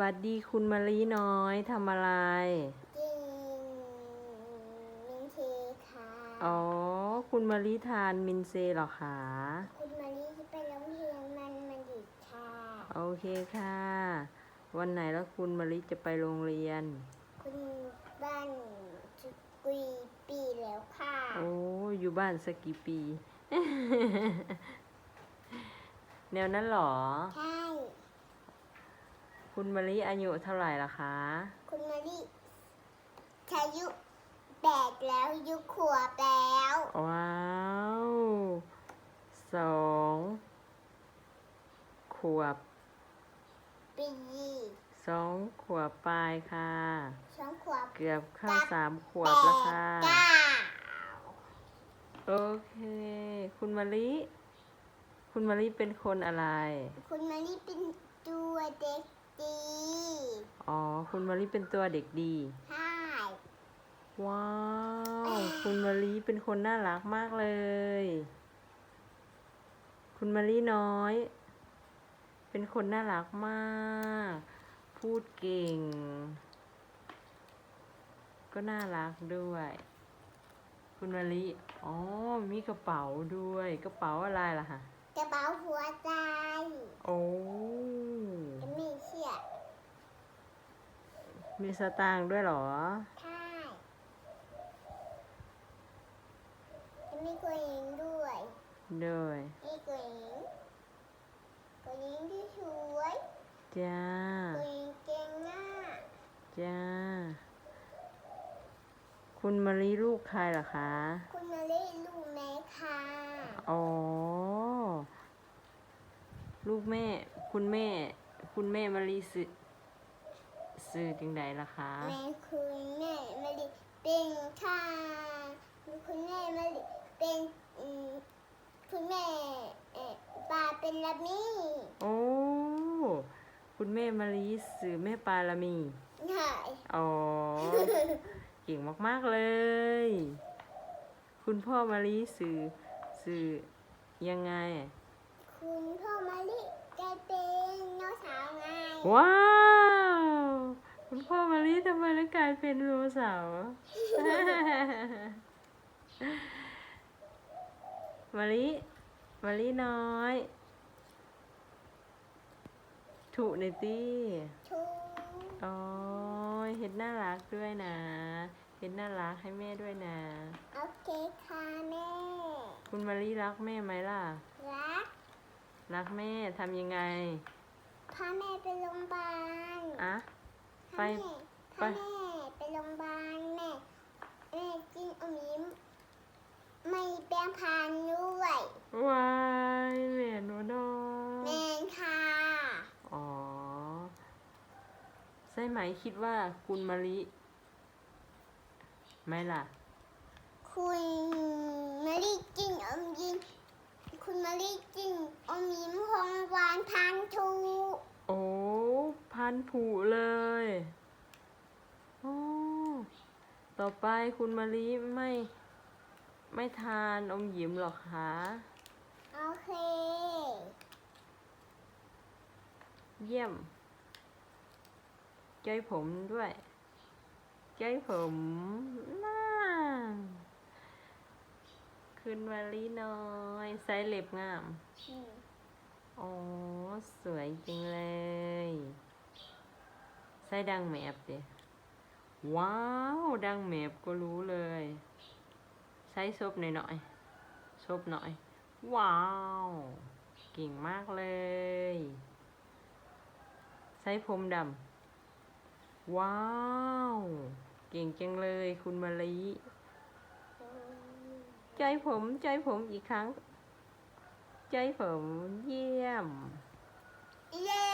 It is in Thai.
วัสดีคุณมะลิน้อยทำอะไร กินมินเทค่ะ อ๋อ คุณมะลิทานมินเซเหรอคะ คุณมารีจะไปร้องเพลงมันมันดิดค่ะ โอเคค่ะ วันไหนแล้วคุณมะลิจะไปโรงเรียน คุณบ้านจุกุยปีแล้วค่ะ โอ้อยู่บ้านสักกี่ปี แนวนั้นเหรอ ใช่ คุณมะลิอายุเท่าไหร่ละคะ คุณมารีอายุแปดแล้วอายุขวบแล้ว ว้าวสองขวบปีสองขวบปลายค่ะสองขวบเกือบเข้าแปดสามขวบแล้วค่ะเก้าโอเค คุณมะลิ คุณมะลิเป็นคนอะไร คุณมารีเป็นตัวเด็ก ดีอ๋อ คุณมะลิเป็นตัวเด็กดี ใช่ ว้าว คุณมะลิเป็นคนน่ารักมากเลย คุณมะลิน้อย เป็นคนน่ารักมาก พูดเก่ง ก็น่ารักด้วย คุณมะลิอ๋อ มีกระเป๋าด้วย กระเป๋าอะไรล่ะฮะ กระเป๋าหัวใจ โอ้จะไม่เชื่อมีสตางค์ด้วยเหรอ ใช่จะมีกุหญิงด้วยด้วยมีกุหญิงกุหญิงที่สวยจ้ากุหญิงเก่งมากจ้า คุณมะลิลูกใครเหรอคะ คุณมาเล่นลูกไหมคะอ๋อ ลูกแม่ คุณแม่ คุณแม่มะลิสื่อสื่อจังใดล่ะคะ แม่คุณแม่มาลิเป็นค่ะคุณแม่มาลิเป็นอืมคุณแม่เอ่อปาเป็นละมี่โอ้ คุณแม่มะลิสื่อแม่ปาลามี ใช่อ๋อ เก่งมาก ๆ เลย คุณพ่อมะลิสื่อสื่อยังไง คุณพ่อมาลิแกเป็นน้องสาวไงว้าว คุณพ่อมะลิทำไมแล้วกลายเป็นโรเสาร์มะลิมะลิน้อยถูในตี้ชูโอ้ยเห็นน่ารักด้วยนะ เห็นน่ารักให้แม่ด้วยนะ โอเคค่ะแม่ คุณมะลิรักแม่ไหมล่ะ รัก รักแม่ทำยังไง พาแม่ไปโรงพยาบาลอะพาไปแม่ไปพาแม่ไปโรงพยาบาลแม่แม่กินอมยิ้มไม่แปรงพันด้วยวายแม่หนูน้อยแม่ค่ะอ๋อ ใช่ไหมคิดว่าคุณมะลิไหมล่ะ คุณมารีกินอมยิ้มคุณมา รีกินอมยิ้มของหวานพันทูโอ้พันผุเลยโอ้ต่อไปคุณมะลิไม่ไม่ทานอมยิ้มหรอกคะโอเค เยี่ยมใจผมด้วยใจผม น่าคุณมะลิน้อยใส่เล็บงามอืมอ๋อสวยจริงเลย ใส่ดังแมบดิว้าว ดังแมบก็รู้เลย ใส่ซบหน่อยหน่อยๆซบหน่อย ว้าว เก่งมากเลย ใส่ผมดำ ว้าว เก่งจังเลยคุณมะลิ ใจผมใจผมอีกครั้ง ใจผมเยี่ยม เย้